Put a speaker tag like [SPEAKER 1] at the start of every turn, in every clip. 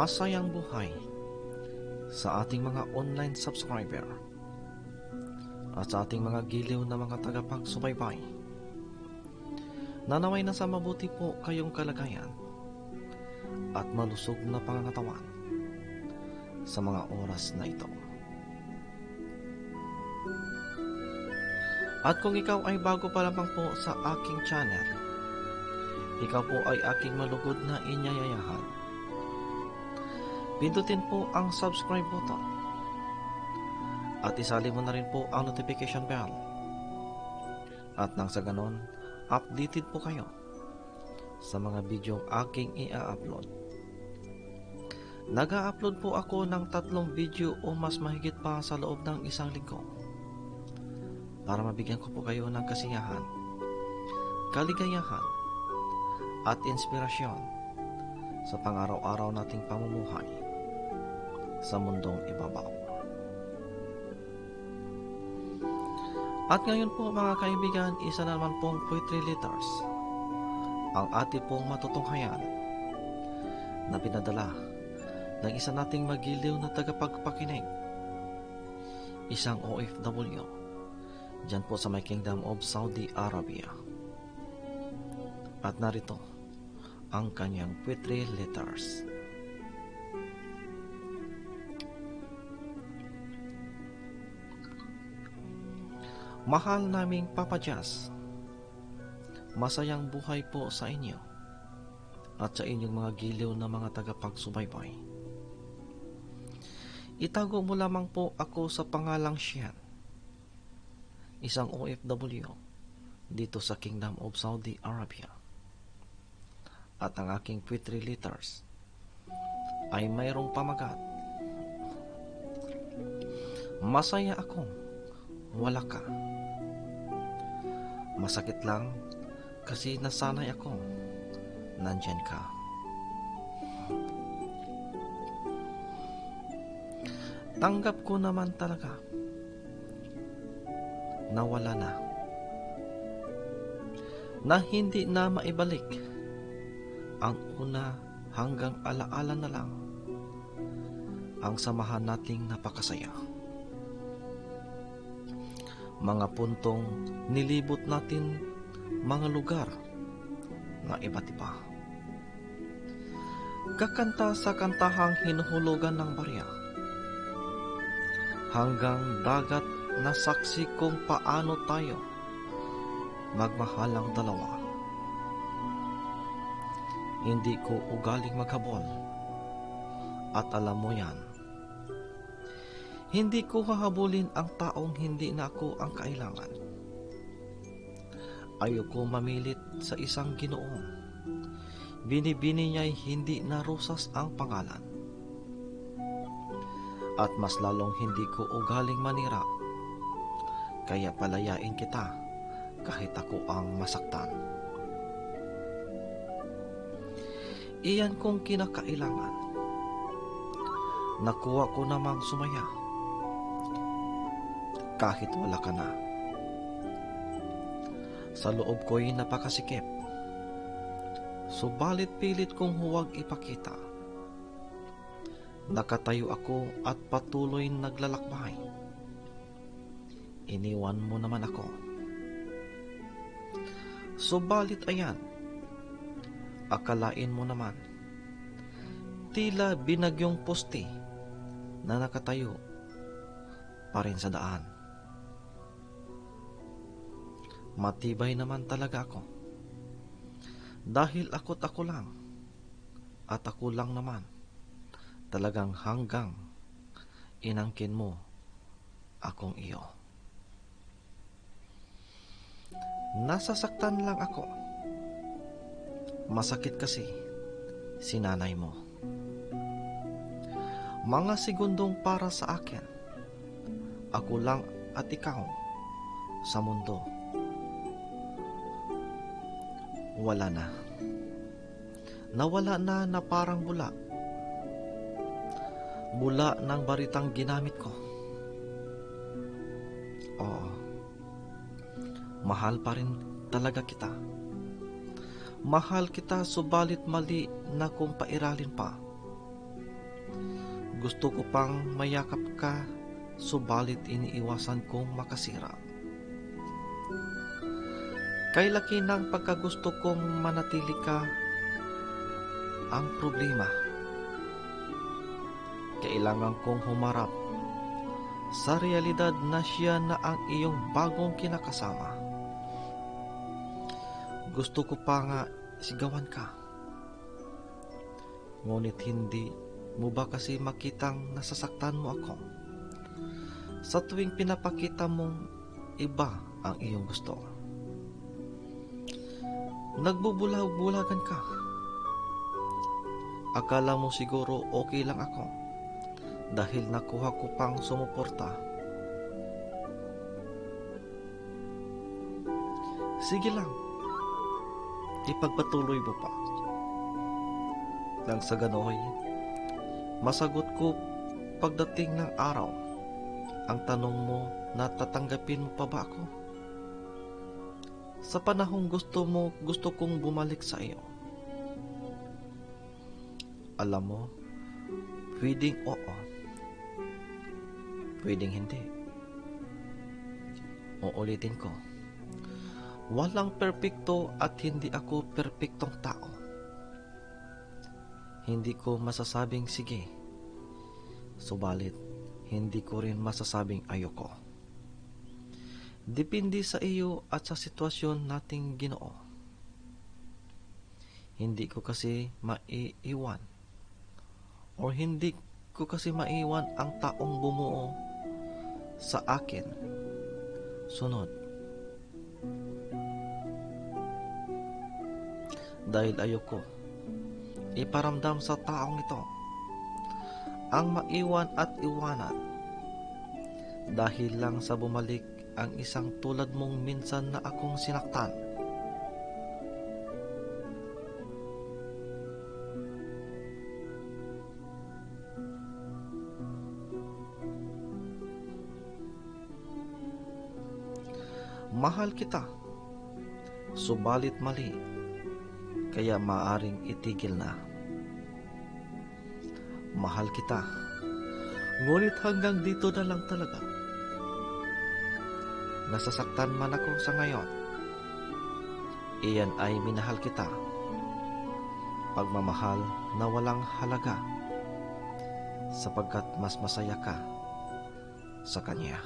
[SPEAKER 1] masayang buhay sa ating mga online subscriber at sa ating mga giliw na mga tagapagsubaybay. Nanaway na sa mabuti po kayong kalagayan at malusog na pangangatawan sa mga oras na ito. At kung ikaw ay bago pa lamang po sa aking channel, ikaw po ay aking malugod na inyayayahan. Pindutin po ang subscribe button at isali mo na rin po ang notification bell. At nang sa ganon, updated po kayo sa mga video aking i-upload. Nag-upload po ako ng tatlong video o mas mahigit pa sa loob ng isang linggo para mabigyan ko po kayo ng kasiyahan, kaligayahan, at inspirasyon sa pang-araw-araw nating pamumuhay sa mundong ibabaw. At ngayon po mga kaibigan, isa na naman pong poetry letters ang ating pong matutunghayan na pinadala ng isa nating magiliw na tagapagpakinig, isang OFW, dyan po sa may Kingdom of Saudi Arabia. At narito ang kanyang poetry letters. Mahal naming Papa Jazz, masayang buhay po sa inyo at sa inyong mga giliw na mga tagapagsubaybay. Itago mo lamang po ako sa pangalang Shian, isang OFW dito sa Kingdom of Saudi Arabia. At ang aking poetry letters ay mayroong pamagat. Masaya akong wala ka. Masakit lang kasi nasanay ako nandyan ka. Tanggap ko naman talaga nawala na. Na hindi na maibalik ang una hanggang alaala na lang ang samahan nating napakasaya. Mga puntong nilibot natin mga lugar na iba't iba. Kakanta sa kantahang hinuhulugan ng barya. Hanggang dagat na saksi kung paano tayo magmahalang dalawa. Hindi ko ugaling maghabol at alam mo yan. Hindi ko hahabulin ang taong hindi na ako ang kailangan. Ayoko mamilit sa isang ginoong. Binibini niya'y hindi na rosas ang pangalan. At mas lalong hindi ko ugaling manira. Kaya palayain kita kahit ako ang masaktan. Iyan kong kinakailangan. Nakuha ko namang sumaya. Kahit wala ka na. Sa loob ko'y napakasikip. Subalit pilit kong huwag ipakita. Nakatayo ako at patuloy naglalakbay. Iniwan mo naman ako. Subalit ayan, akalain mo naman, tila binagyong poste na nakatayo pa rin sa daan. Matibay naman talaga ako. Dahil ako't ako lang. At ako lang naman. Talagang hanggang inangkin mo akong iyo. Nasasaktan lang ako. Masakit kasi si nanay mo. Mga segundong para sa akin. Ako lang at ikaw sa mundo. Wala na. Nawala na na parang bula. Bula ng baritang ginamit ko. Oo. Mahal pa rin talaga kita. Mahal kita subalit mali na kung pairalin pa. Gusto ko pang mayakap ka, subalit iniiwasan kong makasira. Kay laki ng pagkagusto kong manatili ka ang problema. Kailangan kong humarap sa realidad na siya na ang iyong bagong kinakasama. Gusto ko pa nga sigawan ka. Ngunit hindi mo ba kasi makitang nasasaktan mo ako? Sa tuwing pinapakita mong iba ang iyong gusto. Nagbubulag-bulagan ka. Akala mo siguro okay lang ako dahil nakuha ko pang sumuporta. Sige lang, ipagpatuloy mo pa. Nang sa ganoy, masagot ko pagdating ng araw ang tanong mo na tatanggapin mo pa ba ako? Sa panahong gusto mo, gusto kong bumalik sa iyo. Alam mo, pwedeng oo, pwedeng hindi. Uulitin ko, walang perpekto at hindi ako perpektong tao. Hindi ko masasabing sige, subalit hindi ko rin masasabing ayoko. Depende sa iyo at sa sitwasyon nating ginoo. Hindi ko kasi maiiwan or hindi ko kasi maiwan ang taong bumuo sa akin. Sunod. Dahil ayoko iparamdam sa taong ito ang maiwan at iwanan dahil lang sa bumalik ang isang tulad mong minsan na akong sinaktan. Mahal kita, subalit mali, kaya maaring itigil na. Mahal kita, ngunit hanggang dito na lang talaga. Nasasaktan man ako sa ngayon. Iyan ay minahal kita. Pagmamahal na walang halaga sapagkat mas masaya ka sa Kanya.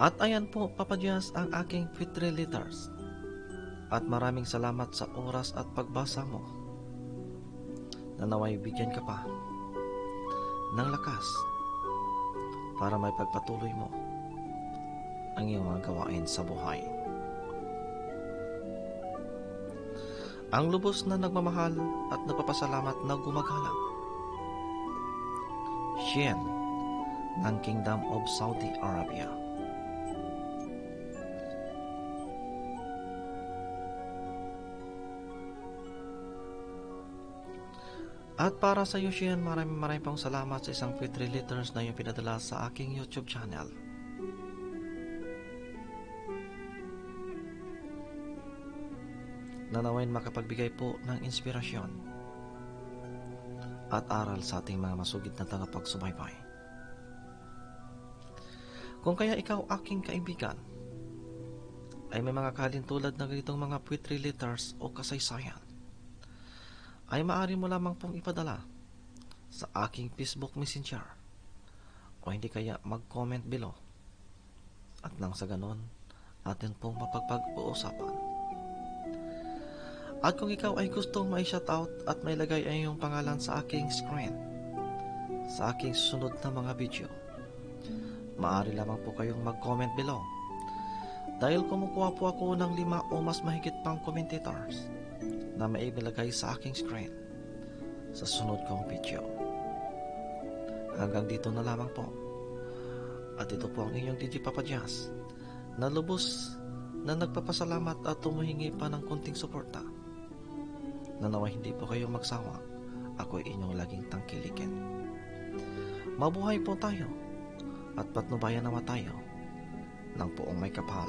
[SPEAKER 1] At ayan po, Papa Diyas, ang aking Fitri letters. At maraming salamat sa oras at pagbasa mo. Nanaway bigyan ka pa ng lakas para may pagpatuloy mo ang iyong mga gawain sa buhay. Ang lubos na nagmamahal at nagpapasalamat na gumagalang. Shen ng Kingdom of Saudi Arabia. At para sa iyo, Shian, maraming maraming pang salamat sa isang Fitri Letters na iyong pinadala sa aking YouTube channel. Nanawain makapagbigay po ng inspirasyon at aral sa ating mga masugid na tagapagsubaybay. Kung kaya ikaw aking kaibigan, ay may mga kalintulad na ganitong mga poetry letters o kasaysayan, ay maaari mo lamang pong ipadala sa aking Facebook Messenger o hindi kaya mag-comment below at nang sa ganon atin pong mapagpag-uusapan. At kung ikaw ay gustong may shoutout at may lagay ay iyong pangalan sa aking screen, sa aking susunod na mga video, maaari lamang po kayong mag-comment below. Dahil kumukuha po ako ng lima o mas mahigit pang commentators na maibigay sa aking screen sa sunod kong video. Hanggang dito na lamang po. At ito po ang inyong DJ Papa Jazz na lubos na nagpapasalamat at tumuhingi pa ng kunting suporta. Na nawa hindi po kayo magsawa, ako ay inyong laging tangkilikin. Mabuhay po tayo at patnubayan nawa tayo ng poong may kapal